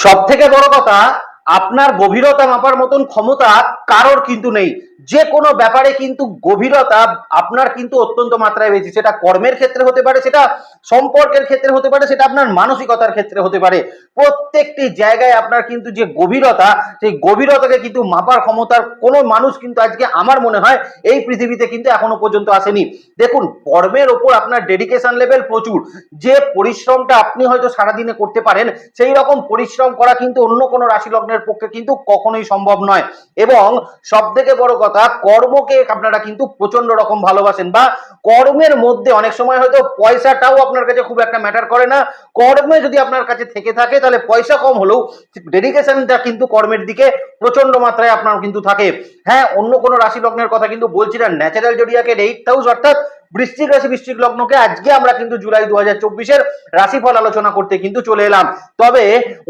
সব থেকে বড় কথা আপনার গভীরতা মাপার মতন ক্ষমতা কারোর কিন্তু নেই। যে কোনো ব্যাপারে কিন্তু গভীরতা আপনার কিন্তু অত্যন্ত মাত্রায় বেশি। সেটা কর্মের ক্ষেত্রে হতে পারে, সেটা সম্পর্কের ক্ষেত্রে হতে পারে, সেটা আপনার মানসিকতার ক্ষেত্রে হতে পারে। প্রত্যেকটি জায়গায় আপনার কিন্তু যে গভীরতা, সেই গভীরতাকে কিন্তু মাপার ক্ষমতার কোনো মানুষ কিন্তু আজকে আমার মনে হয় এই পৃথিবীতে কিন্তু এখনও পর্যন্ত আসেনি। দেখুন, কর্মের ওপর আপনার ডেডিকেশন লেভেল প্রচুর। যে পরিশ্রমটা আপনি হয়তো সারাদিনে করতে পারেন, সেই রকম পরিশ্রম করা কিন্তু অন্য কোনো রাশি লগ্নের পক্ষে কিন্তু কখনোই সম্ভব নয়। এবং সব থেকে বড় কথা কর্মকে আপনারা কিন্তু প্রচণ্ড রকম ভালোবাসেন বা কর্মের মধ্যে অনেক সময় হয়তো পয়সাটাও আপনার কাছে খুব একটা ম্যাটার করে না। কর্মে যদি আপনার কাছে থেকে থাকে, তাহলে পয়সা কম হলেও ডেডিকেশনটা কিন্তু কর্মের দিকে প্রচণ্ড মাত্রায় আপনার কিন্তু থাকে। হ্যাঁ অন্য কোনো রাশি লগ্নের কথা কিন্তু বলছি না। ন্যাচারাল জোডিয়াকে এইট হাউস অর্থাৎ বৃশ্চিক রাশি, বৃশ্চিক লগ্নকে আজকে আমরা কিন্তু জুলাই দু হাজার চব্বিশের রাশিফল আলোচনা করতে কিন্তু চলে এলাম। তবে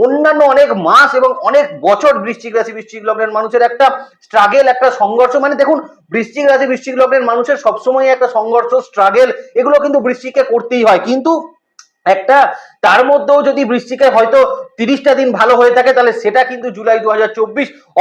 অন্যান্য অনেক মাস এবং অনেক বছর বৃশ্চিক রাশি, বৃশ্চিক লগ্নের মানুষের একটা স্ট্রাগেল একটা সংঘর্ষ মানে দেখুন, বৃশ্চিক রাশি, বৃশ্চিক লগ্নের মানুষের সবসময় একটা সংঘর্ষ স্ট্রাগেল এগুলো কিন্তু বৃষ্টিকে করতেই হয়। কিন্তু একটা তার মধ্যেও যদি বৃষ্টিকে হয়তো তিরিশটা দিন ভালো হয়ে থাকে, তাহলে সেটা কিন্তু জুলাই দু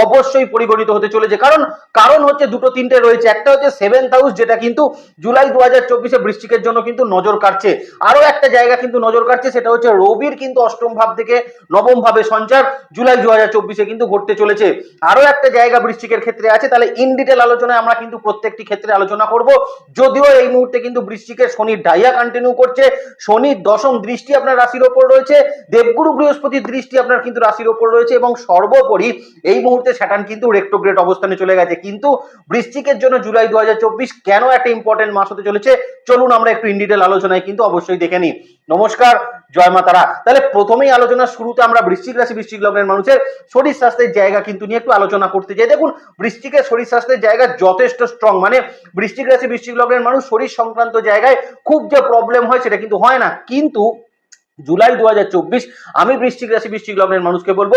অবশ্যই পরিগণিত হতে চলেছে। কারণ কারণ হচ্ছে দুটো তিনটে রয়েছে। একটা হচ্ছে সেভেন্থ হাউস যেটা কিন্তু জুলাই দু হাজার চব্বিশে বৃষ্টিকের জন্য কিন্তু নজর কাটছে আরও একটা জায়গা কিন্তু নজর কাটছে সেটা হচ্ছে রবির কিন্তু অষ্টম ভাব থেকে নবম ভাবে সঞ্চার জুলাই দু হাজার চব্বিশে কিন্তু ঘটতে চলেছে। আরও একটা জায়গা বৃষ্টিকের ক্ষেত্রে আছে, তাহলে ইন ডিটেল আলোচনায় আমরা কিন্তু প্রত্যেকটি ক্ষেত্রে আলোচনা করব। যদিও এই মুহূর্তে কিন্তু বৃষ্টিকের শনির ডাইয়া কন্টিনিউ করছে। শনির দশম দৃষ্টি আপনার রাশির ওপর রয়েছে। দেবগুরু বৃহস্পতির দৃষ্টি আপনার কিন্তু রাশির ওপর রয়েছে এবং সর্বোপরি এই মুহূর্তে স্যাটার্ন কিন্তু রেক্টোগ্রেড অবস্থানে চলে গেছে। কিন্তু বৃষ্টিকের জন্য জুলাই দু কেন একটা ইম্পর্টেন্ট মাস হতে চলেছে? চলুন আমরা একটু ইন ডিটেল আলোচনায় কিন্তু অবশ্যই দেখে নিই। নমস্কার, জয় মাতারা তাহলে প্রথমেই আলোচনা শুরুতে আমরা বৃশ্চিক রাশি, বৃশ্চিক লগ্নের মানুষের শরীর স্বাস্থ্যের জায়গা কিন্তু নিয়ে একটু আলোচনা করতে চাই দেখুন, বৃশ্চিকের শরীর স্বাস্থ্যের জায়গা যথেষ্ট স্ট্রং মানে বৃশ্চিক রাশি, বৃশ্চিক লগ্নের মানুষ শরীর সংক্রান্ত জায়গায় খুব যে প্রবলেম হয় সেটা কিন্তু হয় না। কিন্তু জুলাই দু হাজার চব্বিশ, আমি বৃশ্চিক রাশি, বৃশ্চিক লগ্নের মানুষকে বলব,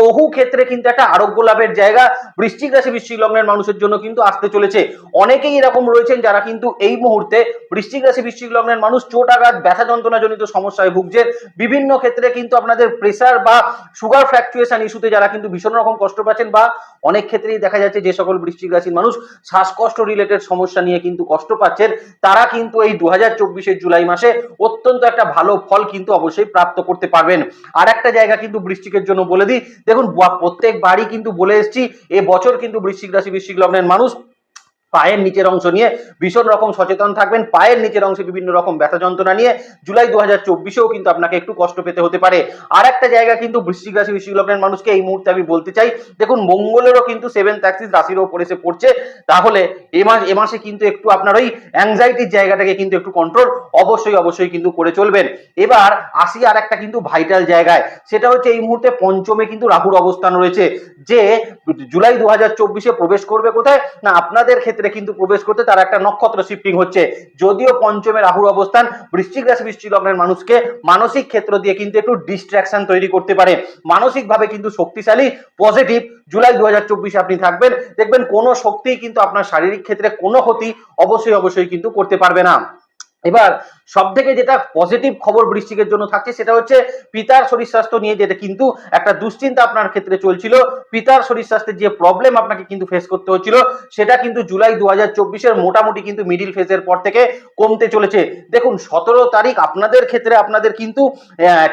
বহু ক্ষেত্রে কিন্তু একটা আরোগ্য লাভের জায়গা বৃশ্চিক রাশি, বৃশ্চিক লগ্নের মানুষের জন্য কিন্তু আসতে চলেছে। অনেকেই এরকম রয়েছেন যারা কিন্তু এই মুহূর্তে বৃশ্চিক রাশি, বৃশ্চিক লগ্নের মানুষ চোট আঘাত ব্যথা যন্ত্রণা জনিত সমস্যায় ভুগছেন। বিভিন্ন ক্ষেত্রে কিন্তু আপনাদের প্রেসার বা সুগার ফ্ল্যাকচুয়েশন ইস্যুতে যারা কিন্তু ভীষণ রকম কষ্ট পাচ্ছেন বা অনেক ক্ষেত্রেই দেখা যাচ্ছে যে সকল বৃশ্চিক রাশির মানুষ শ্বাসকষ্ট রিলেটেড সমস্যা নিয়ে কিন্তু কষ্ট পাচ্ছেন, তারা কিন্তু এই দু হাজার জুলাই মাসে অত্যন্ত একটা ভালো ফল কিন্তু অবশ্যই প্রাপ্ত করতে পারবেন। আর একটা জায়গা কিন্তু বৃষ্টিকের জন্য বলে দিই। দেখুন, প্রত্যেক বাড়ি কিন্তু বলে এসছি, এ বছর কিন্তু বৃশ্চিক রাশি, বৃশ্চিক লগ্নের মানুষ পায়ের নিচের অংশ নিয়ে ভীষণ রকম সচেতন থাকবেন। পায়ের নিচের অংশে বিভিন্ন রকম ব্যথা যন্ত্রণা নিয়ে জুলাই দু হাজার চব্বিশেও কিন্তু আপনাকে একটু কষ্ট পেতে হতে পারে। আর একটা জায়গা কিন্তু বৃশ্চিক রাশি, বৃশ্চিক লগ্নের মানুষকে এই মুহূর্তে আমি বলতে চাই, দেখুন মঙ্গলেরও কিন্তু সেভেন অ্যাক্সিস রাশির ওপর এসে পড়ছে। তাহলে এ মাস, এ মাসে কিন্তু একটু আপনার ওই অ্যাংজাইটির জায়গাটাকে কিন্তু একটু কন্ট্রোল অবশ্যই অবশ্যই কিন্তু করে চলবেন। এবার আসি আর একটা কিন্তু ভাইটাল জায়গায়। সেটা হচ্ছে এই মুহূর্তে পঞ্চমে কিন্তু রাহুর অবস্থান রয়েছে। যে জুলাই দু হাজার চব্বিশে প্রবেশ করবে কোথায়? না, আপনাদের ক্ষেত্রে কিন্তু প্রবেশ করতে তার একটা নক্ষত্র শিফটিং হচ্ছে। যদিও পঞ্চমে রাহুর অবস্থান, বৃশ্চিক রাশি বৃষ্টি লগ্নের মানুষকে মানসিক ক্ষেত্র দিয়ে কিন্তু একটু ডিস্ট্রাকশন তৈরি করতে পারে। মানসিকভাবে কিন্তু শক্তিশালী পজিটিভ জুলাই দু হাজার চব্বিশে আপনি থাকবেন। দেখবেন কোনো শক্তি কিন্তু আপনার শারীরিক ক্ষেত্রে কোনো ক্ষতি অবশ্যই অবশ্যই কিন্তু করতে পারবে না। এবার সব থেকে যেটা পজিটিভ খবর বৃষ্টিকের জন্য থাকছে সেটা হচ্ছে পিতার শরীর স্বাস্থ্য নিয়ে যেটা কিন্তু একটা দুশ্চিন্তা আপনার ক্ষেত্রে চলছিল। পিতার শরীর স্বাস্থ্যের যে প্রবলেম আপনাকে কিন্তু ফেস করতে হচ্ছিল, সেটা কিন্তু জুলাই দু হাজার মোটামুটি কিন্তু মিডিল ফেজের পর থেকে কমতে চলেছে। দেখুন, সতেরো তারিখ আপনাদের ক্ষেত্রে আপনাদের কিন্তু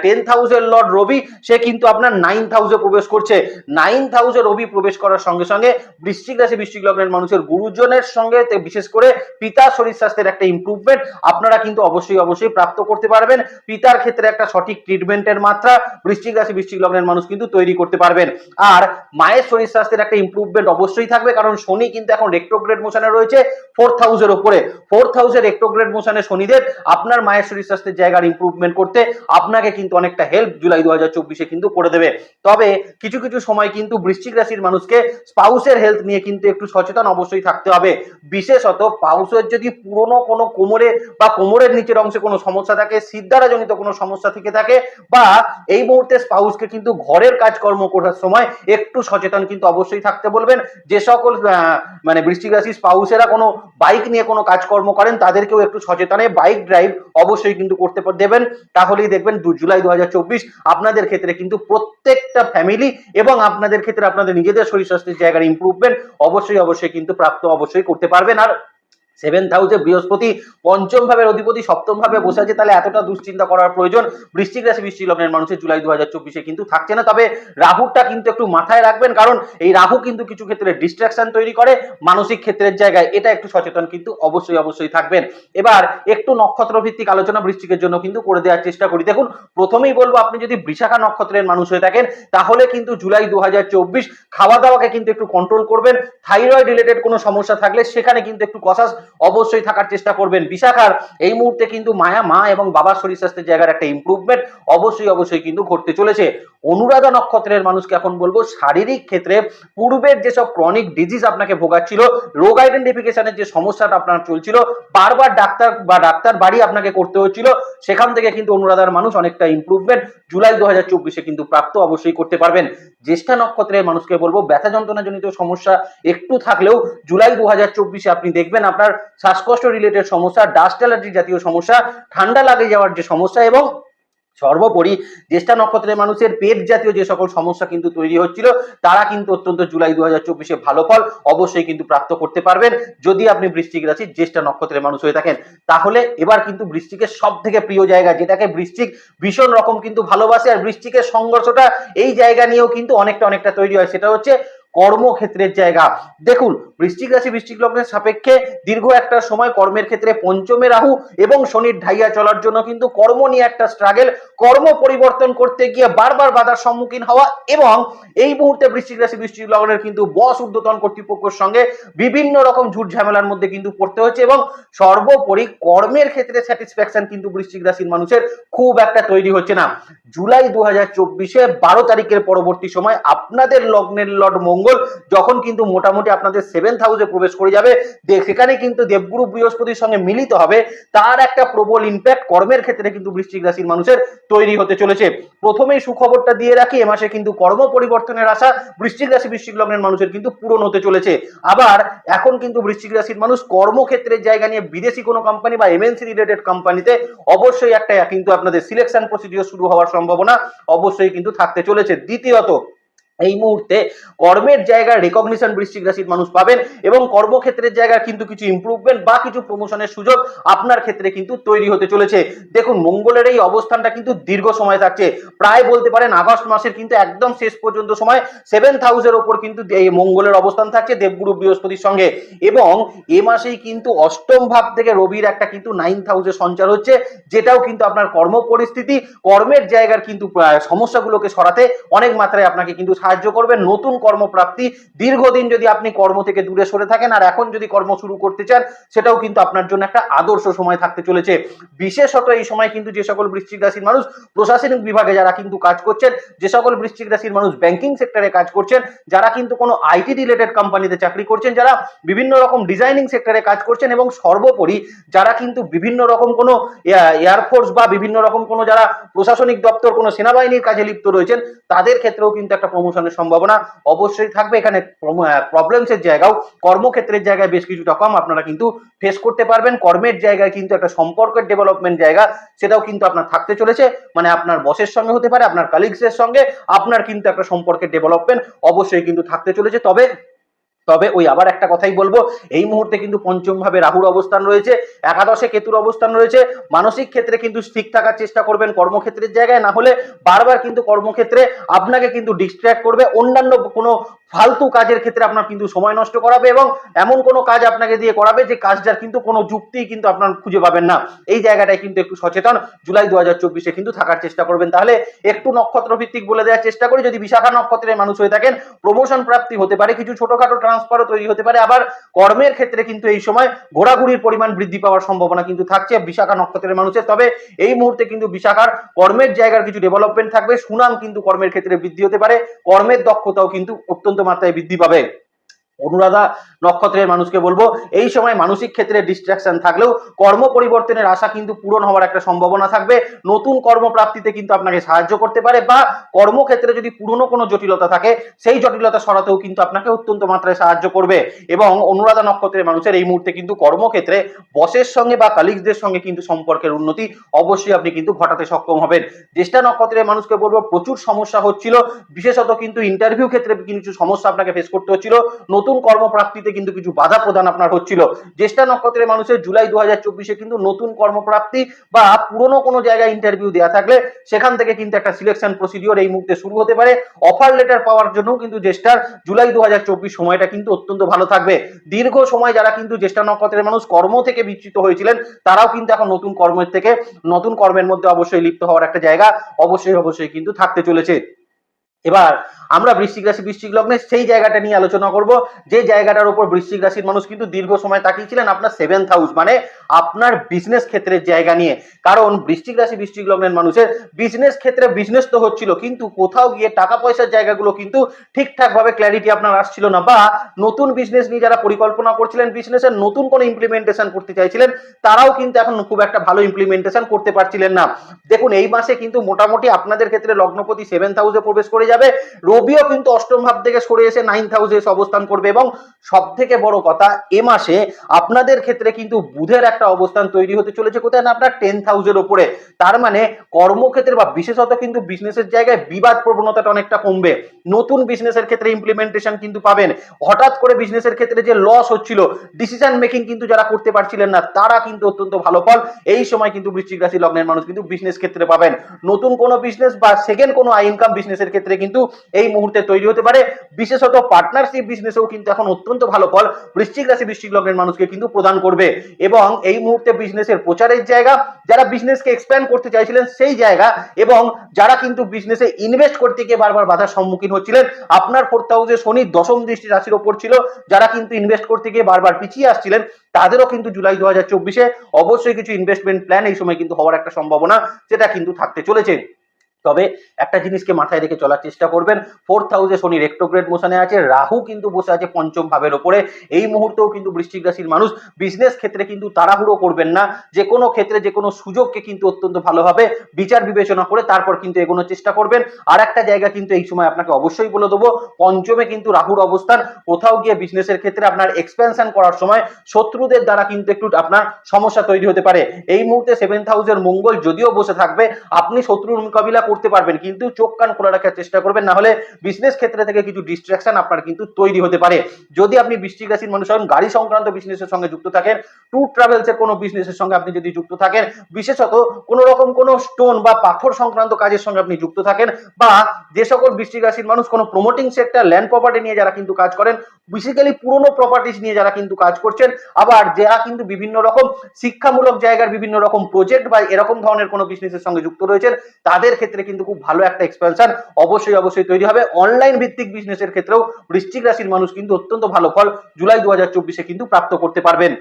টেন্থ হাউসের লর্ড রবি, সে কিন্তু আপনার নাইন হাউসে প্রবেশ করছে। নাইন হাউসে রবি প্রবেশ করার সঙ্গে সঙ্গে বৃশ্চিক রাশি, বৃশ্চিক লগ্নের মানুষের গুরুজনের সঙ্গে বিশেষ করে পিতার শরীর স্বাস্থ্যের একটা ইমপ্রুভমেন্ট আপনারা কিন্তু অবশ্যই অবশ্যই অবশ্যই প্রাপ্ত করতে পারবেন। পিতার ক্ষেত্রে একটা সঠিক ট্রিটমেন্টের মাত্রা, বৃশ্চিক রাশি, বৃশ্চিক লগ্নের মানুষ কিন্তু তৈরি করতে পারবেন। আর মায়ের শরীর স্বাস্থ্যের একটা ইমপ্রুভমেন্ট অবশ্যই থাকবে, কারণ শনি কিন্তু এখন রেক্টোগ্রেড মোশনে রয়েছে ফোর্থ হাউসের উপরে। ফোর্থ হাউসের রেক্টোগ্রেড মোশনে শনিদের আপনার মায়ের শরীর স্বাস্থ্যের জায়গার ইমপ্রুভমেন্ট করতে আপনাকে কিন্তু অনেকটা হেল্প জুলাই দু হাজার চব্বিশে কিন্তু করে দেবে। তবে কিছু কিছু সময় কিন্তু বৃশ্চিক রাশির মানুষকে স্পাউসের হেলথ নিয়ে কিন্তু একটু সচেতন অবশ্যই থাকতে হবে। বিশেষত পাউসের যদি পুরনো কোনো কোমরে বা কোমরের নিচের অংশে কোনো সমস্যা থাকে সিদ্ধারা জনিত কোনো সমস্যা থেকে থাকে, বা এই মুহূর্তে স্পাউসকে কিন্তু ঘরের কাজকর্ম করার সময় একটু সচেতন কিন্তু অবশ্যই থাকতে বলবেন। যে সকল মানে বৃষ্টিক রাশি স্পাউসেরা কোনো বাইক নিয়ে কোনো কাজকর্ম করেন, তাদেরকেও একটু সচেতনে বাইক ড্রাইভ অবশ্যই কিন্তু করতে দেবেন। তাহলেই দেখবেন দু জুলাই দু হাজার চব্বিশ আপনাদের ক্ষেত্রে কিন্তু প্রত্যেকটা ফ্যামিলি এবং আপনাদের ক্ষেত্রে আপনাদের নিজেদের শরীর স্বাস্থ্যের জায়গার ইমপ্রুভমেন্ট অবশ্যই অবশ্যই কিন্তু প্রাপ্ত অবশ্যই করতে পারবেন। আর সেভেন্থ হাউসে বৃহস্পতি পঞ্চম ভাবের অধিপতি সপ্তম ভাবে বসে আছে, তাহলে এতটা দুশ্চিন্তা করার প্রয়োজন। বৃশ্চিক রাশি বৃষ্টি লগ্নের মানুষের জুলাই দু হাজার চব্বিশে কিন্তু থাকছে না। তবে রাহুটা কিন্তু একটু মাথায় রাখবেন, কারণ এই রাহু কিন্তু কিছু ক্ষেত্রে ডিস্ট্রাকশন তৈরি করে, মানসিক ক্ষেত্রের জায়গায় এটা একটু সচেতন কিন্তু অবশ্যই অবশ্যই থাকবেন। এবার একটু নক্ষত্র ভিত্তিক আলোচনা বৃষ্টিকের জন্য কিন্তু করে দেওয়ার চেষ্টা করি। দেখুন, প্রথমেই বলব, আপনি যদি বিশাখা নক্ষত্রের মানুষ হয়ে থাকেন, তাহলে কিন্তু জুলাই দু হাজার চব্বিশ খাওয়া দাওয়াকে কিন্তু একটু কন্ট্রোল করবেন। থাইরয়েড রিলেটেড কোনো সমস্যা থাকলে সেখানে কিন্তু একটু কষাস অবশ্যই থাকার চেষ্টা করবেন। বিশাখার এই মুহূর্তে কিন্তু মায়া, মা এবং বাবার শরীর স্বাস্থ্যের জায়গার একটা ইমপ্রুভমেন্ট অবশ্যই অবশ্যই কিন্তু ঘটতে চলেছে। অনুরাধা নক্ষত্রের মানুষকে এখন বলব, শারীরিক ক্ষেত্রে পূর্বের যেসব ক্রনিক ডিজিজ আপনাকে ভোগাচ্ছিল, রোগ আইডেন্টিফিকেশনের যে সমস্যাটা আপনার চলছিল, বারবার ডাক্তার বা ডাক্তার বাড়ি আপনাকে করতে হচ্ছিল, সেখান থেকে কিন্তু অনুরাধার মানুষ অনেকটা ইমপ্রুভমেন্ট জুলাই দু হাজার কিন্তু প্রাপ্ত অবশ্যই করতে পারবেন। জ্যেষ্ঠা নক্ষত্রের মানুষকে বলব, ব্যথা যন্ত্রণাজনিত সমস্যা একটু থাকলেও জুলাই দু হাজার চব্বিশে আপনি দেখবেন আপনার শ্বাসকষ্ট রিলেটেড সমস্যা ডাস্ট অ্যালার্জি জাতীয় সমস্যা, ঠান্ডা লাগে যাওয়ার যে সমস্যা এবং সর্বোপরি জ্যেষ্ঠা নক্ষত্রের মানুষের পেট জাতীয় যে সকল সমস্যা কিন্তু তৈরি হচ্ছিল, তারা কিন্তু অত্যন্ত জুলাই দু হাজার চব্বিশে ভালো ফল অবশ্যই কিন্তু প্রাপ্ত করতে পারবেন। যদি আপনি বৃশ্চিক রাশির জ্যেষ্ঠা নক্ষত্রের মানুষ হয়ে থাকেন, তাহলে এবার কিন্তু বৃষ্টিকের সব থেকে প্রিয় জায়গা যেটাকে বৃষ্টিক ভীষণ রকম কিন্তু ভালোবাসে, আর বৃষ্টিকের সংঘর্ষটা এই জায়গা নিয়েও কিন্তু অনেকটা অনেকটা তৈরি হয়, সেটা হচ্ছে কর্মক্ষেত্রের জায়গা। দেখুন বৃশ্চিক রাশি, বৃশ্চিক লগ্নের সাপেক্ষে দীর্ঘ একটা সময় কর্মের ক্ষেত্রে পঞ্চমে রাহু এবং শনির ঢাইয়া চলার জন্য কিন্তু কর্ম নিয়ে একটা স্ট্রাগেল কর্ম পরিবর্তন করতে গিয়ে বারবার বাধার সম্মুখীন হওয়া এবং এই মুহূর্তে বৃশ্চিক রাশি, বৃশ্চিক লগ্নের কিন্তু বস ঊর্ধ্বতন কর্তৃপক্ষের সঙ্গে বিভিন্ন রকম ঝুট ঝামেলার মধ্যে কিন্তু পড়তে হচ্ছে এবং সর্বোপরি কর্মের ক্ষেত্রে স্যাটিসফ্যাকশন কিন্তু বৃশ্চিক রাশির মানুষের খুব একটা তৈরি হচ্ছে না। জুলাই দু হাজার চব্বিশে বারো তারিখের পরবর্তী সময় আপনাদের লগ্নের লর্ড মঙ্গল যখন কিন্তু মোটামুটি আপনাদের সেভেন্থ হাউসে প্রবেশ করে যাবে। সেখানে কিন্তু দেবগুরু বৃহস্পতির সঙ্গে মিলিত হবে। তার একটা প্রবল ইম্প্যাক্ট কর্মের ক্ষেত্রে কিন্তু বৃশ্চিক রাশির মানুষের তৈরি হতে চলেছে। প্রথমেই সুখবরটা দিয়ে রাখি, এ মাসে কিন্তু কর্ম পরিবর্তনের আশা বৃশ্চিক রাশি, বৃশ্চিক লগ্নের মানুষের কিন্তু পূরণ হতে চলেছে। আবার এখন কিন্তু বৃশ্চিক রাশির মানুষ কর্মক্ষেত্রের জায়গা নিয়ে বিদেশি কোনো কোম্পানি বা এমএনসি রিলেটেড কোম্পানিতে অবশ্যই একটা কিন্তু আপনাদের সিলেকশন প্রসিডিওর শুরু হওয়ার সম্ভাবনা অবশ্যই কিন্তু থাকতে চলেছে। দ্বিতীয়ত এই মুহূর্তে কর্মের জায়গায় রেকগনিশন বৃশ্চিক রাশির মানুষ পাবেন এবং কর্মক্ষেত্রের জায়গায় কিন্তু কিছু ইমপ্রুভমেন্ট বা কিছু প্রমোশনের সুযোগ আপনার ক্ষেত্রে কিন্তু তৈরি হতে চলেছে। দেখুন, মঙ্গলের এই অবস্থানটা কিন্তু দীর্ঘ সময় থাকছে। প্রায় বলতে পারেন আগস্ট মাসের কিন্তু একদম শেষ পর্যন্ত সময়। সেভেন্থ হাউসের ওপর কিন্তু এই মঙ্গলের অবস্থান থাকছে দেবগুরু বৃহস্পতির সঙ্গে এবং এ মাসেই কিন্তু অষ্টম ভাব থেকে রবির একটা কিন্তু নাইন্থ হাউসে সঞ্চার হচ্ছে, যেটাও কিন্তু আপনার কর্ম পরিস্থিতি কর্মের জায়গার কিন্তু সমস্যাগুলোকে সরাতে অনেক মাত্রায় আপনাকে কিন্তু সাহায্য করবে নতুন কর্মপ্রাপ্তি। দীর্ঘদিন যদি আপনি কর্ম থেকে দূরে সরে থাকেন, আর এখন যদি কর্ম শুরু করতে চান, সেটাও কিন্তু আপনার জন্য একটা আদর্শ সময় থাকতে চলেছে। বিশেষত এই সময় কিন্তু যে সকল বৃশ্চিক রাশির মানুষ, প্রশাসনিক বিভাগে যারা কিন্তু কাজ করছেন, যে সকল বৃশ্চিক রাশির মানুষ ব্যাংকিং সেক্টরে কাজ করছেন, যারা কিন্তু কোনো আইটি রিলেটেড কোম্পানিতে চাকরি করছেন, যারা বিভিন্ন রকম ডিজাইনিং সেক্টরে কাজ করছেন এবং সর্বোপরি যারা কিন্তু বিভিন্ন রকম কোনো এয়ারফোর্স বা বিভিন্ন রকম কোনো যারা প্রশাসনিক দপ্তর, কোনো সেনাবাহিনীর কাজে লিপ্ত রয়েছেন, তাদের ক্ষেত্রেও কিন্তু একটা প্রমোশনের সম্ভাবনা অবশ্যই থাকবে। এখানে প্রবলেমসের জায়গাও, কর্মক্ষেত্রের জায়গায় বেশ কিছুটা কম। আপনারা কিন্তু ফেস করতে পারবেন। কর্মের জায়গায় কিন্তু একটা সম্পর্কের ডেভেলপমেন্ট জায়গা, সেটাও কিন্তু আপনার থাকতে চলেছে। মানে আপনার বসের সঙ্গে হতে পারে, আপনার কালিগসের সঙ্গে আপনার কিন্তু একটা সম্পর্কের ডেভেলপমেন্ট অবশ্যই কিন্তু থাকতে চলেছে। তবে তবে ওই আবার একটা কথাই বলব, এই মুহূর্তে কিন্তু পঞ্চম ভাবে রাহুর অবস্থান রয়েছে, একাদশে কেতুর অবস্থান রয়েছে, মানসিক ক্ষেত্রে কিন্তু ঠিক থাকার চেষ্টা করবেন কর্মক্ষেত্রের জায়গায়, না হলে বারবার কিন্তু কর্মক্ষেত্রে আপনাকে কিন্তু ডিস্ট্র্যাক্ট করবে, অন্যান্য কোনো ফালতু কাজের ক্ষেত্রে আপনার কিন্তু সময় নষ্ট করাবে এবং এমন কোনো কাজ আপনাকে দিয়ে করাবে যে কাজটার কিন্তু কোনো যুক্তি কিন্তু আপনার খুঁজে পাবেন না। এই জায়গাটায় কিন্তু একটু সচেতন। জুলাই দু হাজার কিন্তু থাকার চেষ্টা করবেন। তাহলে একটু নক্ষত্র ভিত্তিক বলে দেওয়ার চেষ্টা করি। যদি বিশাখা নক্ষত্রের মানুষ হয়ে থাকেন প্রমোশন প্রাপ্তি হতে পারে, কিছু ছোটখাটো ট্রান্সফারও তৈরি হতে পারে। আবার কর্মের ক্ষেত্রে কিন্তু এই সময় ঘোরাঘুরির পরিমাণ বৃদ্ধি পাওয়ার সম্ভাবনা কিন্তু থাকছে বিশাখা নক্ষত্রের মানুষের। তবে এই মুহূর্তে কিন্তু বিশাখার কর্মের জায়গার কিছু ডেভেলপমেন্ট থাকবে। সুনাম কিন্তু কর্মের ক্ষেত্রে বৃদ্ধি হতে পারে। কর্মের দক্ষতাও কিন্তু অত্যন্ত মাত্রায় বৃদ্ধি পাবে। অনুরাধা নক্ষত্রের মানুষকে বলব, এই সময় মানসিক ক্ষেত্রে ডিস্ট্রাকশন থাকলেও কর্ম পরিবর্তনের আশা কিন্তু পূরণ হওয়ার একটা সম্ভাবনা থাকবে। নতুন কর্মপ্রাপ্তিতে কিন্তু আপনাকে সাহায্য করতে পারে বা কর্মক্ষেত্রে যদি পুরনো কোনো জটিলতা থাকে, সেই জটিলতা সরাতেও কিন্তু আপনাকে অত্যন্ত মাত্রায় সাহায্য করবে। এবং অনুরাধা নক্ষত্রের মানুষের এই মুহূর্তে কিন্তু কর্মক্ষেত্রে বসের সঙ্গে বা কালিগসদের সঙ্গে কিন্তু সম্পর্কের উন্নতি অবশ্যই আপনি কিন্তু ঘটাতে সক্ষম হবেন। জ্যেষ্ঠা নক্ষত্রের মানুষকে বলব, প্রচুর সমস্যা হচ্ছিল, বিশেষত কিন্তু ইন্টারভিউ ক্ষেত্রে কিছু সমস্যা আপনাকে ফেস করতে হচ্ছিল। নতুন কর্মপ্রাপ্তিতে কিন্তু কিছু বাধা প্রদান আপনার হচ্ছিল। জ্যেষ্ঠা নক্ষত্রের মানুষের জুলাই দু হাজার চব্বিশে কিন্তু নতুন কর্মপ্রাপ্তি বা পুরনো কোনো জায়গায় ইন্টারভিউ দেওয়া থাকলে সেখান থেকে কিন্তু একটা সিলেকশন প্রসিডিওর এই মুহূর্তে শুরু হতে পারে। অফার লেটার পাওয়ার জন্য কিন্তু জ্যেষ্ঠার জুলাই দু হাজার চব্বিশ সময়টা কিন্তু অত্যন্ত ভালো থাকবে। দীর্ঘ সময় যারা কিন্তু জ্যেষ্ঠা নক্ষত্রের মানুষ কর্ম থেকে বিচ্যুত হয়েছিলেন, তারাও কিন্তু এখন নতুন কর্মের থেকে, নতুন কর্মের মধ্যে অবশ্যই লিপ্ত হওয়ার একটা জায়গা অবশ্যই অবশ্যই কিন্তু থাকতে চলেছে। এবার আমরা বৃশ্চিক রাশি, বৃশ্চিক লগ্নে সেই জায়গাটা নিয়ে আলোচনা করব। যে জায়গাটার উপর বৃশ্চিক রাশির মানুষ কিন্তু দীর্ঘ সময় তাকিয়েছিলেন, আপনার সেভেন্থ হাউস মানে আপনার বিজনেস ক্ষেত্রের জায়গা নিয়ে। কারণ বৃশ্চিক রাশি, বৃশ্চিক লগ্নের মানুষের বিজনেস ক্ষেত্রে বিজনেস তো হচ্ছিল, কিন্তু কোথাও গিয়ে টাকা পয়সার জায়গাগুলো কিন্তু ঠিকঠাক ভাবে ক্ল্যারিটি আপনার আসছিল না, বা নতুন বিজনেস নিয়ে যারা পরিকল্পনা করছিলেন বিজনেসের নতুন কোনো ইমপ্লিমেন্টেশন করতে চাইছিলেন, তারাও কিন্তু এখন খুব একটা ভালো ইমপ্লিমেন্টেশন করতে পারছিলেন না। দেখুন, এই মাসে কিন্তু মোটামুটি আপনাদের ক্ষেত্রে লগ্নপতি সেভেন্থ হাউসে প্রবেশ করে যাবে। রবিও কিন্তু অষ্টম ভাব থেকে সরে এসে নাইন্থ হাউসে এসে অবস্থান করবে এবং সব থেকে বড় কথা, এ মাসে আপনাদের ক্ষেত্রে কিন্তু বুধের একটা অবস্থান তৈরি হতে চলেছে। কোথায়? না, আপনার টেন্থ হাউসের ওপরে। তার মানে কর্মক্ষেত্রে বা বিশেষত কিন্তু বিজনেসের জায়গায় বিবাদ প্রবণতাটা অনেকটা কমবে। নতুন বিজনেসের ক্ষেত্রে ইমপ্লিমেন্টেশন কিন্তু পাবেন। হঠাৎ করে বিজনেসের ক্ষেত্রে যে লস হচ্ছিল ডিসিশন মেকিং কিন্তু যারা করতে পারছিলেন না, তারা কিন্তু অত্যন্ত ভালো ফল। এই সময় কিন্তু বৃশ্চিক রাশি লগ্নের মানুষ কিন্তু বিজনেস ক্ষেত্রে পাবেন। নতুন কোনো বিজনেস বা সেকেন্ড কোনো আই ইনকাম বিজনেসের ক্ষেত্রে কিন্তু এই মুহূর্তে তৈরি হতে পারে। বিশেষত পার্টনারশিপ বিজনেসেও কিন্তু এখন অত্যন্ত ভালো ফল বৃশ্চিক রাশি, বৃশ্চিক লগ্নের মানুষকে কিন্তু প্রদান করবে। এবং এই মুহূর্তে বিজনেসের প্রচারের জায়গা, যারা বিজনেসকে এক্সপ্যান্ড করতে চাইছিলেন সেই জায়গা, এবং যারা কিন্তু বিজনেসে ইনভেস্ট করতে গিয়ে বারবার বাধার সম্মুখীন হচ্ছিলেন, আপনার ফোর্থ হাউসে শনি দশম দৃষ্টি রাশির ওপর ছিল, যারা কিন্তু ইনভেস্ট করতে গিয়ে বারবার পিছিয়ে আসছিলেন, তাদেরও কিন্তু জুলাই দু হাজার অবশ্যই কিছু ইনভেস্টমেন্ট প্ল্যান এই সময় কিন্তু হওয়ার একটা সম্ভাবনা, সেটা কিন্তু থাকতে চলেছে। তবে একটা জিনিসকে মাথায় রেখে চলার চেষ্টা করবেন। ফোর্থ হাউসে শনি রেক্টোগ্রেড মোশনে আছে, রাহু কিন্তু বসে আছে পঞ্চম ভাবের ওপরে। এই মুহূর্তেও কিন্তু বৃশ্চিক রাশির মানুষ বিজনেস ক্ষেত্রে কিন্তু তাড়াহুড়ো করবেন না। যে কোনো ক্ষেত্রে, যে কোনো সুযোগকে কিন্তু অত্যন্ত ভালোভাবে বিচার বিবেচনা করে তারপর কিন্তু এগোনোর চেষ্টা করবেন। আর একটা জায়গা কিন্তু এই সময় আপনাকে অবশ্যই বলে দেবো, পঞ্চমে কিন্তু রাহুর অবস্থান। কোথাও গিয়ে বিজনেসের ক্ষেত্রে আপনার এক্সপেনশন করার সময় শত্রুদের দ্বারা কিন্তু একটু আপনার সমস্যা তৈরি হতে পারে। এই মুহূর্তে সেভেন্থ হাউসের মঙ্গল যদিও বসে থাকবে, আপনি শত্রুর মোকাবিলা করতে পারবেন, কিন্তু চোখ কান খোলা রাখার চেষ্টা করবেন, না হলে বিজনেস ক্ষেত্রে থেকে কিছু ডিস্ট্রাকশন আপনার কিন্তু তৈরি হতে পারে। যদি আপনি বৃষ্টিক রাশির মানুষ হন, গাড়ি সংক্রান্ত বিজনেসের সঙ্গে যুক্ত থাকেন ট্যুর ট্রাভেলসের কোনো বিজনেসের সঙ্গে আপনি যদি যুক্ত থাকেন, বিশেষত কোনো রকম কোনো স্টোন বা পাথর সংক্রান্ত কাজের সঙ্গে আপনি যুক্ত থাকেন, বা যে সকল বৃষ্টিক রাশির মানুষ কোনো প্রমোটিং সেক্টর ল্যান্ড প্রপার্টি নিয়ে যারা কিন্তু কাজ করেন বেসিক্যালি পুরনো প্রপার্টিজ নিয়ে যারা কিন্তু কাজ করছেন, আবার যারা কিন্তু বিভিন্ন রকম শিক্ষামূলক জায়গার বিভিন্ন রকম প্রজেক্ট বা এরকম ধরনের কোনো বিজনেসের সঙ্গে যুক্ত রয়েছেন, তাদের ক্ষেত্রে কিন্তু খুব ভালো একটা এক্সপেনশন অবশ্যই অবশ্যই তৈরি হবে। অনলাইন ভিত্তিক বিজনেসের ক্ষেত্রেও বৃশ্চিক রাশির মানুষ কিন্তু অত্যন্ত ভালো ফল জুলাই দু হাজার কিন্তু প্রাপ্ত করতে পারবেন।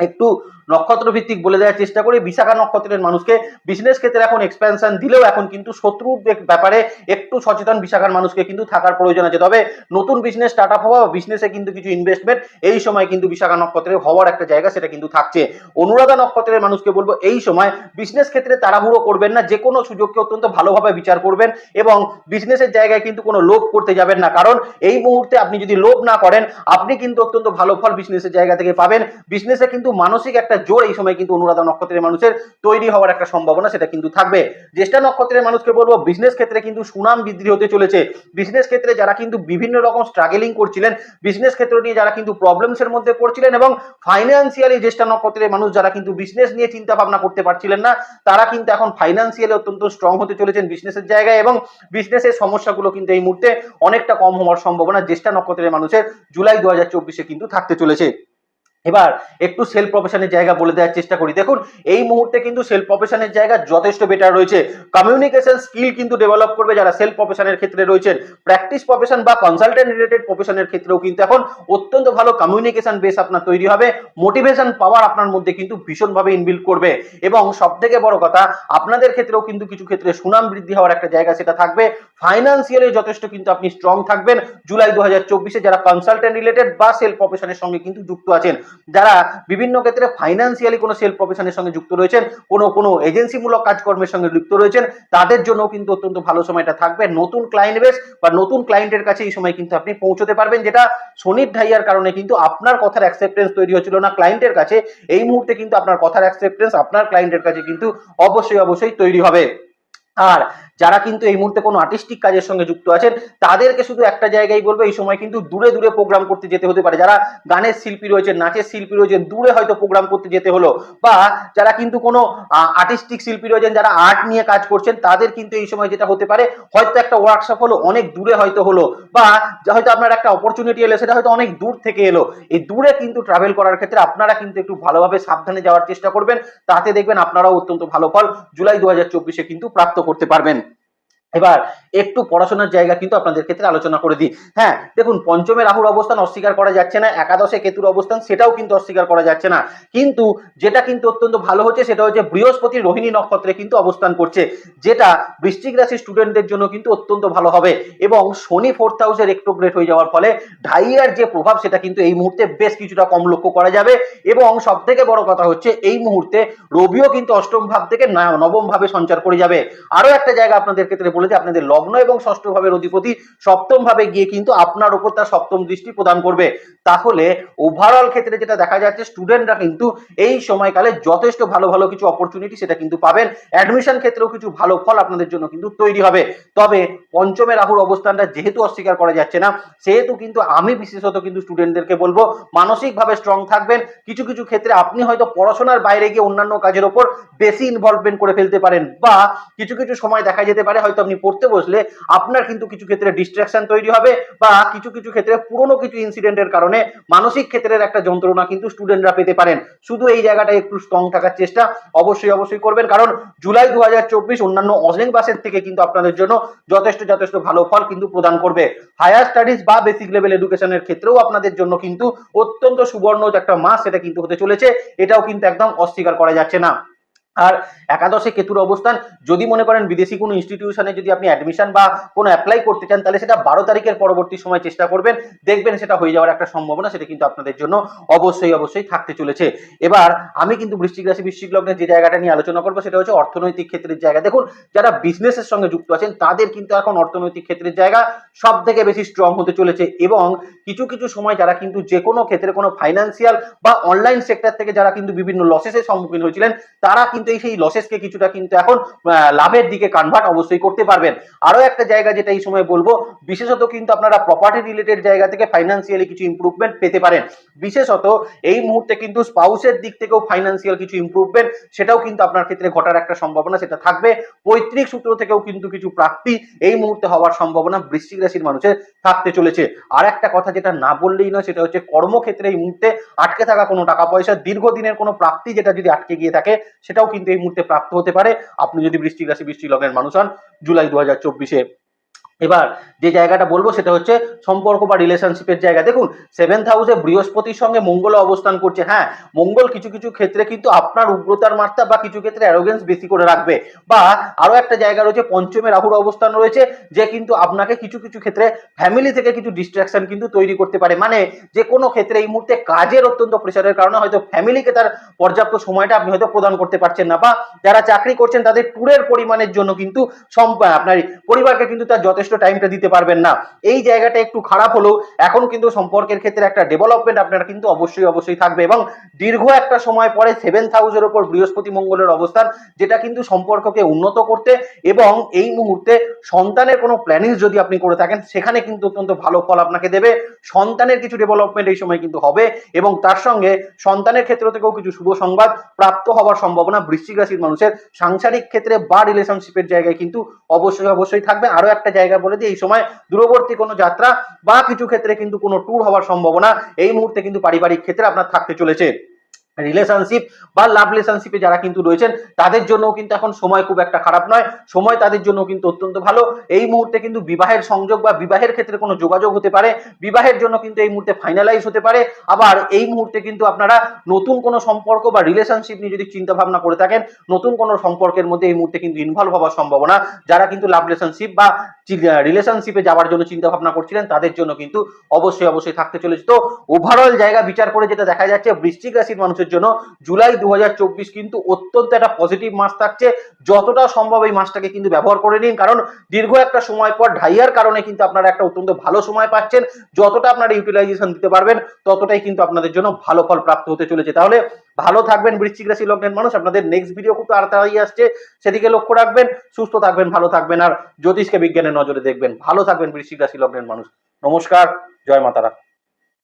একটু নক্ষত্র ভিত্তিক বলে দেওয়ার চেষ্টা করি। বিশাখা নক্ষত্রের মানুষকে বিজনেস ক্ষেত্রে এখন এক্সপেনশন দিলেও এখন কিন্তু শত্রুর ব্যাপারে একটু সচেতন বিশাখার মানুষকে কিন্তু থাকার প্রয়োজন আছে। তবে নতুন বিজনেস স্টার্ট আপ হওয়া বিজনেসে কিন্তু কিছু ইনভেস্টমেন্ট এই সময় কিন্তু বিশাখা নক্ষত্রের হওয়ার একটা জায়গা সেটা কিন্তু থাকছে। অনুরাধা নক্ষত্রের মানুষকে বলব, এই সময় বিজনেস ক্ষেত্রে তাড়াহুড়ো করবেন না যে কোনো সুযোগকে অত্যন্ত ভালোভাবে বিচার করবেন এবং বিজনেসের জায়গায় কিন্তু কোনো লোভ করতে যাবেন না। কারণ এই মুহূর্তে আপনি যদি লোভ না করেন, আপনি কিন্তু অত্যন্ত ভালো ফল বিজনেসের জায়গা থেকে পাবেন। বিজনেসে কিন্তু মানসিক একটা জোর এই সময় কিন্তু অনুরাধা নক্ষত্রের মানুষের তৈরি হওয়ার একটা সম্ভাবনা সেটা কিন্তু থাকবে। জ্যেষ্ঠা নক্ষত্রের মানুষকে বলব বিজনেস ক্ষেত্রে কিন্তু সুনাম বৃদ্ধি হতে চলেছে। বিজনেস ক্ষেত্রে যারা কিন্তু বিভিন্ন রকম স্ট্রাগলিং করছিলেন বিজনেস ক্ষেত্র নিয়ে যারা কিন্তু প্রবলেমস এর মধ্যে পড়ছিলেন এবং ফাইন্যান্সিয়ালি জ্যেষ্ঠা নক্ষত্রের মানুষ যারা কিন্তু বিজনেস নিয়ে চিন্তা ভাবনা করতে পারছিলেন না, তারা কিন্তু এখন ফাইন্যান্সিয়ালি অত্যন্ত স্ট্রং হতে চলেছেন বিজনেসের জায়গায় এবং বিজনেসের সমস্যাগুলো কিন্তু এই মুহূর্তে অনেকটা কম হওয়ার সম্ভাবনা জ্যেষ্ঠা নক্ষত্রের মানুষের জুলাই দু হাজার চব্বিশে কিন্তু থাকতে চলেছে। এবার একটু সেলফ প্রফেশনের জায়গা বলে দেওয়ার চেষ্টা করি। দেখুন, এই মুহূর্তে কিন্তু সেলফ প্রফেশনের জায়গা যথেষ্ট বেটার রয়েছে। কমিউনিকেশন স্কিল কিন্তু ডেভেলপ করবে যারা সেলফ প্রফেশনের ক্ষেত্রে রয়েছেন। প্র্যাকটিস প্রফেশন বা কনসালটেন্ট রিলেটেড প্রফেশনের ক্ষেত্রেও কিন্তু এখন অত্যন্ত ভালো কমিউনিকেশন বেস আপনার তৈরি হবে। মোটিভেশন পাওয়ার আপনার মধ্যে কিন্তু ভীষণভাবে ইনবিল্ড করবে। এবং সব থেকে বড় কথা, আপনাদের ক্ষেত্রেও কিন্তু কিছু ক্ষেত্রে সুনাম বৃদ্ধি হওয়ার একটা জায়গা সেটা থাকবে। ফাইন্যান্সিয়ালি যথেষ্ট কিন্তু আপনি স্ট্রং থাকবেন। জুলাই দু হাজার চব্বিশে যারা কনসালটেন্ট রিলেটেড বা সেলফ প্রফেশনের সঙ্গে কিন্তু যুক্ত আছেন যারা বিভিন্ন ক্ষেত্রে ফাইন্যান্সিয়ালি কোনো সেলফ প্রফেশনের সঙ্গে যুক্ত রয়েছেন, কোনো কোনো এজেন্সিমূলক কাজকর্মের সঙ্গে যুক্ত রয়েছেন, তাদের জন্য কিন্তু অত্যন্ত ভালো সময়টা থাকবে। নতুন ক্লায়েন্ট বেস বা নতুন ক্লায়েন্টের কাছে এই সময় কিন্তু আপনি পৌঁছতে পারবেন, যেটা শনির ঢাইয়ার কারণে কিন্তু আপনার কথার অ্যাকসেপ্টেন্স তৈরি হচ্ছিল না ক্লায়েন্টের কাছে। এই মুহূর্তে কিন্তু আপনার কথার অ্যাকসেপ্টেন্স আপনার ক্লায়েন্টের কাছে কিন্তু অবশ্যই অবশ্যই তৈরি হবে। আর যারা কিন্তু এই মুহূর্তে কোনো আর্টিস্টিক কাজের সঙ্গে যুক্ত আছেন, তাদেরকে শুধু একটা জায়গায় বলব, এই সময় কিন্তু দূরে দূরে প্রোগ্রাম করতে যেতে হতে পারে। যারা গানের শিল্পী রয়েছেন, নাচের শিল্পী রয়েছেন, দূরে হয়তো প্রোগ্রাম করতে যেতে হলো। বা যারা কিন্তু কোনো আর্টিস্টিক শিল্পী রয়েছেন, যারা আর্ট নিয়ে কাজ করছেন, তাদের কিন্তু এই সময় যেটা হতে পারে, হয়তো একটা ওয়ার্কশপ হলো, অনেক দূরে হয়তো হলো, বা হয়তো আপনার একটা অপরচুনিটি এলো, সেটা হয়তো অনেক দূর থেকে এলো। এই দূরে কিন্তু ট্রাভেল করার ক্ষেত্রে আপনারা কিন্তু একটু ভালোভাবে সাবধানে যাওয়ার চেষ্টা করবেন, তাতে দেখবেন আপনারাও অত্যন্ত ভালো ফল জুলাই দু কিন্তু প্রাপ্ত করতে পারবেন। এবার একটু পড়াশোনার জায়গা কিন্তু আপনাদের ক্ষেত্রে আলোচনা করে দিই। হ্যাঁ দেখুন, পঞ্চমে রাহুর অবস্থান অস্বীকার করা যাচ্ছে না, একাদশে কেতুর অবস্থান সেটাও কিন্তু অস্বীকার করা যাচ্ছে না। কিন্তু যেটা কিন্তু অত্যন্ত ভালো হচ্ছে সেটা হচ্ছে বৃহস্পতি রোহিণী নক্ষত্রে কিন্তু অবস্থান করছে, যেটা বৃশ্চিক রাশির স্টুডেন্টদের জন্য কিন্তু অত্যন্ত ভালো হবে এবং শনি ফোর্থ হাউসের রেক্টোগ্রেড হয়ে যাওয়ার ফলে ঢাইয়ার যে প্রভাব সেটা কিন্তু এই মুহূর্তে বেশ কিছুটা কম লক্ষ্য করা যাবে এবং সব থেকে বড় কথা হচ্ছে এই মুহূর্তে রবিও কিন্তু অষ্টম ভাব থেকে নবম ভাবে সঞ্চার করে যাবে। আরও একটা জায়গা আপনাদের ক্ষেত্রে বলে যে আপনাদের লগ্ন এবং ষষ্ঠ ভাবের অধিপতি সপ্তম ভাবে গিয়ে কিন্তু আপনার উপর তার সপ্তম দৃষ্টি প্রদান করবে। তাহলে ওভারঅল ক্ষেত্রে যেটা দেখা যাচ্ছে স্টুডেন্টরা কিন্তু এই সময়কালে যথেষ্ট ভালো ভালো কিছু অপরচুনিটি সেটা কিন্তু পাবেন। অ্যাডমিশন ক্ষেত্রেও কিছু ভালো ফল আপনাদের জন্য কিন্তু তৈরি হবে। তবে পঞ্চমে রাহুর অবস্থানটা যেহেতু অস্বীকার করা যাচ্ছে না, সেহেতু কিন্তু আমি বিশেষত কিন্তু স্টুডেন্টদেরকে বলব, মানসিকভাবে স্ট্রং থাকবেন। কিছু কিছু ক্ষেত্রে আপনি হয়তো পড়াশোনার বাইরে গিয়ে অন্যান্য কাজের ওপর বেশি ইনভলভমেন্ট করে ফেলতে পারেন বা কিছু কিছু সময় দেখা যেতে পারে হয়তো আপনি পড়তে বসলে আপনার কিন্তু কিছু ক্ষেত্রে ডিস্ট্রাকশন তৈরি হবে বা কিছু কিছু ক্ষেত্রে পুরনো কিছু ইনসিডেন্টের কারণে মানসিক ক্ষেত্রের একটা যন্ত্রণা কিন্তু স্টুডেন্টরা পেতে পারেন। শুধু এই জায়গাটা একটু স্ট্রং থাকার চেষ্টা অবশ্যই অবশ্যই করবেন। কারণ জুলাই দু অন্যান্য অনেক বাসের থেকে কিন্তু আপনাদের জন্য যথেষ্ট যথেষ্ট ভালো ফল কিন্তু প্রদান করবে। হায়ার স্টাডিজ বা বেসিক লেভেল এডুকেশনের ক্ষেত্রেও আপনাদের জন্য কিন্তু অত্যন্ত সুবর্ণ একটা মাস সেটা কিন্তু হতে চলেছে। এটাও কিন্তু একদম অস্বীকার করা যাচ্ছে না। আর একাদশে কেতুর অবস্থান, যদি মনে করেন বিদেশি কোনো ইনস্টিটিউশনে যদি আপনি অ্যাডমিশন বা কোনো অ্যাপ্লাই করতে চান, তাহলে সেটা বারো তারিখের পরবর্তী সময় চেষ্টা করবেন। দেখবেন সেটা হয়ে যাওয়ার একটা সম্ভাবনা, সেটা কিন্তু আপনাদের জন্য অবশ্যই অবশ্যই থাকতে চলেছে। এবার আমি কিন্তু বৃশ্চিক রাশি, বৃশ্চিক লগ্নের যে জায়গাটা নিয়ে আলোচনা করব, সেটা হচ্ছে অর্থনৈতিক ক্ষেত্রের জায়গা। দেখুন, যারা বিজনেসের সঙ্গে যুক্ত আছেন, তাদের কিন্তু এখন অর্থনৈতিক ক্ষেত্রের জায়গা সব থেকে বেশি স্ট্রং হতে চলেছে এবং কিছু কিছু সময় যারা কিন্তু যে কোনো ক্ষেত্রে কোনো ফাইন্যান্সিয়াল বা অনলাইন সেক্টর থেকে যারা কিন্তু বিভিন্ন লসেসের সম্মুখীন হয়েছিলেন, তারা কিন্তু এই সেই লসেসকে কিছুটা কিন্তু এখন লাভের দিকে কনভার্ট অবশ্যই করতে পারবেন। আরও একটা জায়গা যেটা এই সময় বলব, বিশেষত কিন্তু আপনারা প্রপার্টি রিলেটেড জায়গা থেকে ফাইন্যান্সিয়ালি কিছু ইমপ্রুভমেন্ট পেতে পারেন। বিশেষত এই মুহূর্তে কিন্তু স্পাউসের দিক থেকেও ফাইন্যান্সিয়াল কিছু ইমপ্রুভমেন্ট সেটাও কিন্তু আপনার ক্ষেত্রে ঘটার একটা সম্ভাবনা সেটা থাকবে। পৈতৃক সূত্র থেকেও কিন্তু কিছু প্রাপ্তি এই মুহূর্তে হওয়ার সম্ভাবনা বৃশ্চিক রাশির মানুষের থাকতে চলেছে। আর একটা কথা যেটা না বললেই নয়, সেটা হচ্ছে কর্মক্ষেত্রে এই মুহূর্তে আটকে থাকা কোনো টাকা পয়সা, দীর্ঘদিনের কোনো প্রাপ্তি যেটা যদি আটকে গিয়ে থাকে, সেটাও কিন্তু এই মুহূর্তে প্রাপ্ত হতে পারে। আপনি যদি বৃষ্টিক রাশি বৃষ্টি লগ্নের মানুষ হন, জুলাই দু হাজার চব্বিশে এবার যে জায়গাটা বলব সেটা হচ্ছে সম্পর্ক বা রিলেশনশিপের জায়গা। দেখুন সেভেন্থ হাউসে বৃহস্পতির সঙ্গে মঙ্গল অবস্থান করছে। হ্যাঁ মঙ্গল কিছু কিছু ক্ষেত্রে কিন্তু আপনার উগ্রতার মাত্রা বা কিছু ক্ষেত্রে অ্যারোগেন্স বেশি করে রাখবে। বা আরও একটা জায়গা রয়েছে, পঞ্চমে রাহুর অবস্থান রয়েছে, যে কিন্তু আপনাকে কিছু কিছু ক্ষেত্রে ফ্যামিলি থেকে কিছু ডিস্ট্রাকশন কিন্তু তৈরি করতে পারে। মানে যে কোনো ক্ষেত্রে এই মুহূর্তে কাজের অত্যন্ত প্রেশারের কারণে হয়তো ফ্যামিলিকে তার পর্যাপ্ত সময়টা আপনি হয়তো প্রদান করতে পারছেন না। বা যারা চাকরি করছেন, তাদের ট্যুরের পরিমাণের জন্য কিন্তু আপনার পরিবারকে কিন্তু তার যথেষ্ট টাইমটা দিতে পারবেন না। এই জায়গাটা একটু খারাপ হলেও এখন কিন্তু সম্পর্কের ক্ষেত্রে একটা ডেভেলপমেন্ট আপনার কিন্তু অবশ্যই অবশ্যই থাকবে এবং দীর্ঘ একটা সময় পরে সেভেন্থ হাউসের ওপর বৃহস্পতি মঙ্গলের অবস্থান, যেটা কিন্তু সম্পর্ককে উন্নত করতে এবং এই মুহূর্তে সন্তানের কোনো প্ল্যানিং যদি আপনি করে থাকেন, সেখানে কিন্তু অত্যন্ত ভালো ফল আপনাকে দেবে। সন্তানের কিছু ডেভেলপমেন্ট এই সময় কিন্তু হবে এবং তার সঙ্গে সন্তানের ক্ষেত্র থেকেও কিছু শুভ সংবাদ প্রাপ্ত হওয়ার সম্ভাবনা বৃশ্চিক রাশির মানুষের সাংসারিক ক্ষেত্রে বা রিলেশনশিপের জায়গায় কিন্তু অবশ্যই অবশ্যই থাকবে। আরও একটা জায়গা জায়গা বলে দিই, এই সময় দূরবর্তী কোনো যাত্রা বা কিছু ক্ষেত্রে কিন্তু কোনো ট্যুর হওয়ার সম্ভাবনা, এই মুহূর্তে কিন্তু পারিবারিক ক্ষেত্রে আপনার থাকতে চলেছে। রিলেশনশিপ বা লাভ রিলেশনশিপে যারা কিন্তু রয়েছেন, তাদের জন্য কিন্তু এখন সময় খুব একটা খারাপ নয়। সময় তাদের জন্য কিন্তু অত্যন্ত ভালো। এই মুহূর্তে কিন্তু বিবাহের সংযোগ বা বিবাহের ক্ষেত্রে কোনো যোগাযোগ হতে পারে। বিবাহের জন্য কিন্তু এই মুহূর্তে ফাইনালাইজ হতে পারে। আবার এই মুহূর্তে কিন্তু আপনারা নতুন কোনো সম্পর্ক বা রিলেশনশিপ নিয়ে যদি চিন্তা ভাবনা করে থাকেন, নতুন কোনো সম্পর্কের মধ্যে এই মুহূর্তে কিন্তু ইনভলভ হওয়ার সম্ভাবনা। যারা কিন্তু লাভ রিলেশনশিপ বা রিলেশনশিপে যাওয়ার জন্য চিন্তা ভাবনা করছিলেন, তাদের জন্য কিন্তু অবশ্যই অবশ্যই থাকতে চলেছে। তো ওভারঅল জায়গা বিচার করে যেটা দেখা যাচ্ছে, বৃশ্চিক রাশির মানুষের জন্য জুলাই দু কিন্তু অত্যন্ত একটা পজিটিভ মাস থাকছে। যতটা সম্ভব এই মাসটাকে কিন্তু ব্যবহার করে নিন, কারণ দীর্ঘ একটা সময় পর ঢাইয়ার কারণে কিন্তু আপনারা একটা অত্যন্ত ভালো সময় পাচ্ছেন। যতটা আপনারা ইউটিলাইজেশন দিতে পারবেন, ততটাই কিন্তু আপনাদের জন্য ভালো ফল প্রাপ্ত হতে চলেছে। তাহলে ভালো থাকবেন বৃশ্চিক রাশি লগ্নের মানুষ, আপনাদের নেক্সট ভিডিও খুব তাড়াতাড়ি আসছে। সেদিকে লক্ষ্য রাখবেন, সুস্থ থাকবেন, ভালো থাকবেন, আর জ্যোতিষকে বিজ্ঞানের নজরে দেখবেন। ভালো থাকবেন বৃশ্চিক রাশি লগ্নের মানুষ। নমস্কার, জয় মাতারা।